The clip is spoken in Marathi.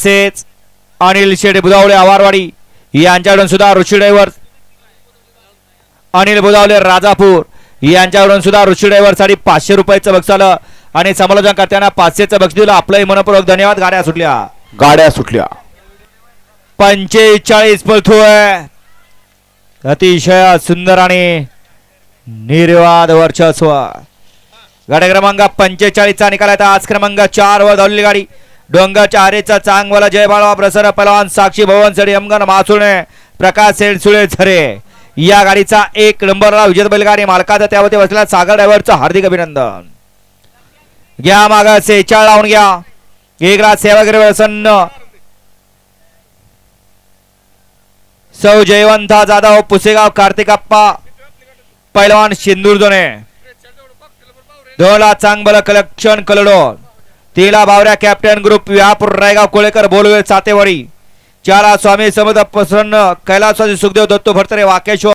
तसेच अनिल शेठ बुधावळे आवारवाडी. यांच्याकडून सुद्धा ऋषी ड्रायव्हर अनिल बुधावले राजापूर. यांच्याकडून सुद्धा ऋषी ड्रायव्हरसाठी पाचशे रुपयाचं बक्षीस आलं. आणि समालोचन करताना पाचशेचं बक्षीस दिलं. आपलंही मनपूर्वक धन्यवाद. गाड्या सुटल्या. गाड्या सुटल्या. पंचेचाळीस पळतोय. अतिशय सुंदर आणि निर्वाद वर्चस्व. गाडी क्रमांक पंचेचाळीसचा निकाल आहे. आज क्रमांक चार वर धावलेली गाडी. डोंगरच्या आरेचा चांगवाला जय बाळवा प्रसन्न पलवान साक्षी भवन सडे अमगन मासुळे प्रकाश सेडसुळे झरे. या गाडीचा एक नंबरला विजेत बैलगाडी मालकाचा त्यावरती बसलेला सागर ड्रायव्हरचं हार्दिक अभिनंदन. घ्या माग सेचाळ लावून घ्या. एक रात सेवागिरी प्रसन्न. सौ जयवंता जाधव पुसेगाव कार्तिकाप्पा पैलवान सिंदूर दोने दोला चांगबल कलेक्शन कलडो तिला बावऱ्या कॅप्टन ग्रुप व्यापूर रायगाव कोळेकर बोलवे सातेवाडी. चारा स्वामी समद प्रसन्न कैलासवासी सुखदेव दत्तू भरतरे वाकेश्वर.